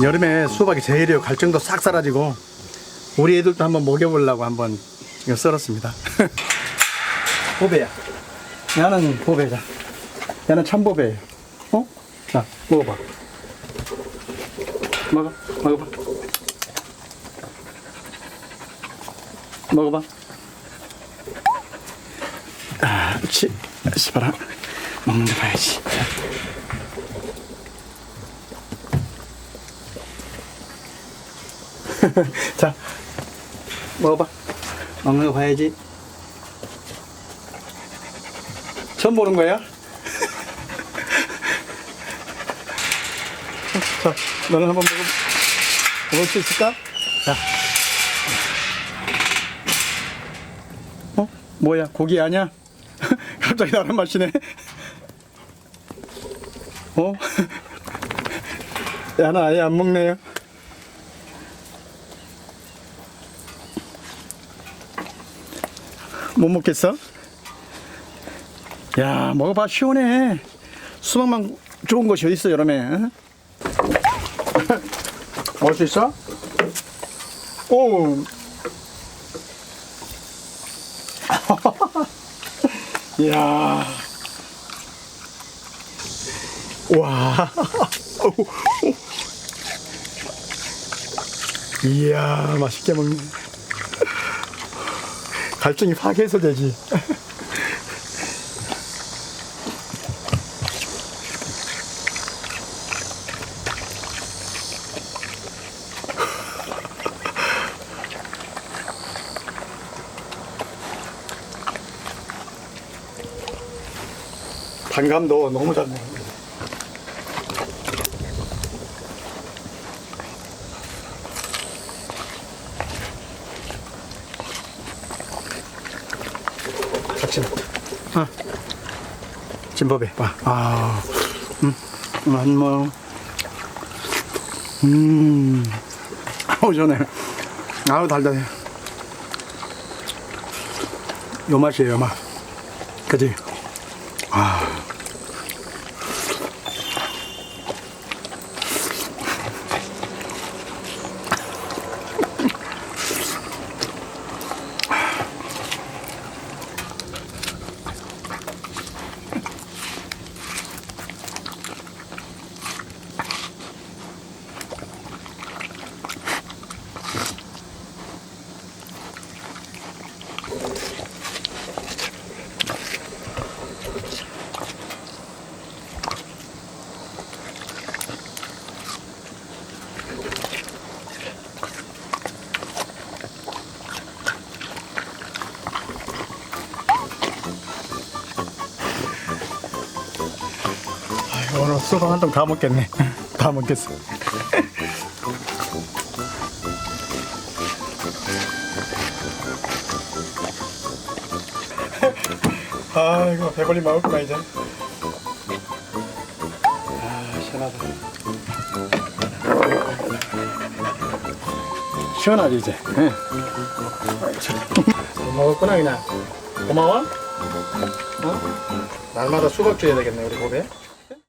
여름에 수박이 제일이에요. 갈증도 싹 사라지고 우리 애들도 한번 먹여보려고 한번 이거 썰었습니다. 보배야. 야는 보배자. 야는 참보배예요. 어? 자, 먹어봐. 먹어, 먹어봐. 먹어봐. 아, 치, 씨발아. 먹는 거 봐야지. 자, 먹어봐. 먹는 거 봐야지. 처음 보는 거야? 자, 너는 한번 먹어, 먹을 수 있을까? 자. 어? 뭐야, 고기 아니야? 갑자기 나를 마시네. 어? 야, 나 아예 안 먹네요. 못 먹겠어? 야, 먹어봐, 시원해. 수박만 좋은 것이 어딨어, 여름에. 응? 먹을 수 있어? 오. 이야. 와. 이야, 맛있게 먹네. 갈증이 파괴해서 되지. 단감도 너무 잘 먹네. 같이 먹자. 아, 진법에 봐. 아, 음, 한 뭐, 음, 아우 전에, 아우 달달해. 요 맛이에요, 요 맛. 그지? 아. 아이고, 오늘 수박 한 통 다 먹겠네. 다 먹겠어. 아이고 배불리 먹었구나 이제. 아 시원하다. 시원하지 이제. 응. 먹었구나 그냥. 고마워. 어? 날마다 수박 줘야 되겠네 우리 고배.